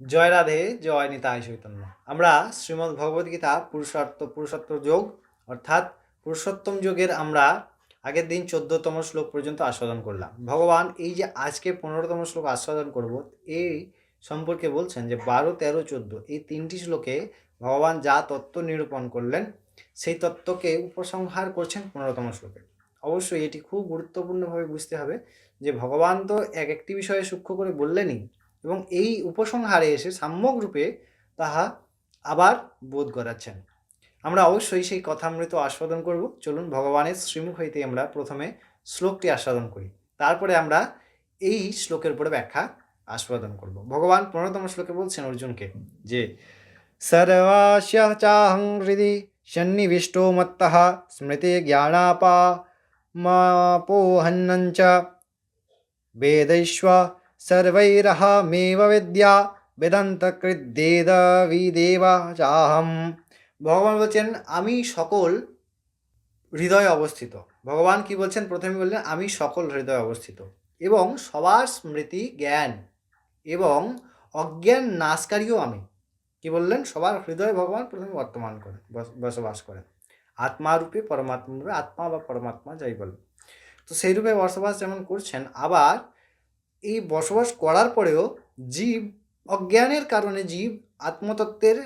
জয় রাধে, জয় নিতাই চৈতন্য। আমরা শ্রীমদ্ ভগবদ্গীতা পুরুষার্থ পুরুষোত্তম যোগ, অর্থাৎ পুরুষোত্তম যোগের আমরা আগের দিন চোদ্দতম শ্লোক পর্যন্ত আস্বাদন করলাম। ভগবান এই যে আজকে পনেরোতম শ্লোক আস্বাদন করব এই সম্পর্কে বলছেন যে বারো, তেরো, চোদ্দ, এই তিনটি শ্লোকে ভগবান যা তত্ত্ব নিরূপণ করলেন, সেই তত্ত্বকে উপসংহার করছেন পনেরোতম শ্লোকে। অবশ্যই এটি খুব গুরুত্বপূর্ণভাবে বুঝতে হবে যে ভগবান তো এক একটি বিষয়ে সূক্ষ্ম করে বললেনই এবং এই উপসংহারে এসে সাম্যকরূপে তাহা আবার বোধ করাচ্ছেন। আমরা অবশ্যই সেই কথামৃত আস্বাদন করব। চলুন ভগবানের শ্রীমুখ হইতে আমরা প্রথমে শ্লোকটি আস্বাদন করি। তারপরে আমরা এই শ্লোকের উপরে ব্যাখ্যা আস্বাদন করব। ভগবান পনেরোতম শ্লোকে বলছেন অর্জুনকে যে, সর্বাস্য সন্নিবিষ্ট মত্ত স্মৃতি জ্ঞানাপা মাপোহন্নঞ্চ বেদৈশ্ব सर्वैरहमेव विद्या বেদান্তকৃদ্দেদবিদেব চাহম ভগবান বলছেন আমি সকল হৃদয়ে অবস্থিত ভগবান কি বলছেন প্রথমে বললেন আমি সকল হৃদয়ে অবস্থিত এবং সবার স্মৃতি জ্ঞান এবং অজ্ঞান নাশকারীও আমি কি বললেন সবার হৃদয়ে ভগবান প্রথমে বর্তমান করেন বস- বসবাস করেন আত্মারূপে পরমাত্মা রূপে আত্মা বা পরমাত্মা যাই বলেন তো সেই রূপে বসবাস যেমন করছেন আবার এই বসবাস করার পরেও জীব অজ্ঞানের কারণে জীব আত্মতত্ত্বের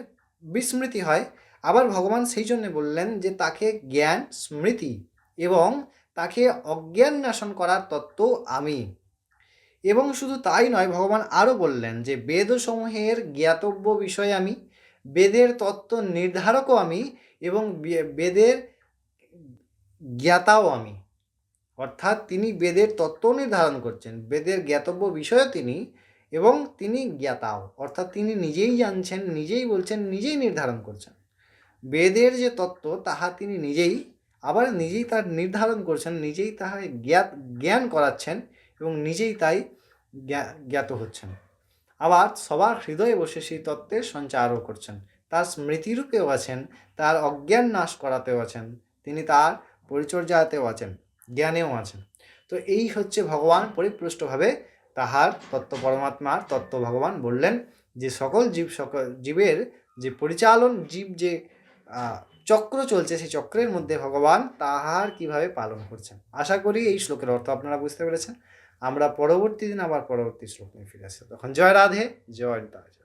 বিস্মৃতি হয়। আবার ভগবান সেই জন্য বললেন যে, তাকে জ্ঞান, স্মৃতি এবং তাকে অজ্ঞান নাশন করার তত্ত্ব আমি। এবং শুধু তাই নয়, ভগবান আরও বললেন যে, বেদসমূহের জ্ঞাতব্য বিষয় আমি, বেদের তত্ত্ব নির্ধারকও আমি এবং বেদের জ্ঞাতাও আমি। অর্থাৎ তিনি বেদের তত্ত্ব নির্ধারণ করছেন। বেদের জ্ঞাতব্য বিষয়ও তিনি এবং তিনি জ্ঞাতাও। অর্থাৎ তিনি নিজেই জানছেন, নিজেই বলছেন, নিজেই নির্ধারণ করছেন। বেদের যে তত্ত্ব, তাহা তিনি নিজেই, আবার নিজেই তার নির্ধারণ করছেন, নিজেই তাহা জ্ঞাত, জ্ঞান করাচ্ছেন এবং নিজেই তাই জ্ঞাত হচ্ছেন। আবার সবার হৃদয়ে বসে সেই তত্ত্বের সঞ্চারও করছেন। তার স্মৃতিরূপেও আছেন, তার অজ্ঞান নাশ করাতেও আছেন, তিনি তার পরিচর্যাতেও আছেন। জ্ঞানেও আছেন। তো এই হচ্ছে ভগবান পরিপৃষ্টভাবে তাহার তত্ত্ব পরমাত্মার তত্ত্ব ভগবান বললেন যে সকল জীব সকল জীবের যে পরিচালন জীব যে চক্র চলছে সেই চক্রের মধ্যে ভগবান তাহার কীভাবে পালন করছেন। আশা করি এই শ্লোকের অর্থ আপনারা বুঝতে পেরেছেন। আমরা পরবর্তী দিন আবার পরবর্তী শ্লোক নিয়ে ফিরে আসি। তখন জয় রাধে, জয় তাজ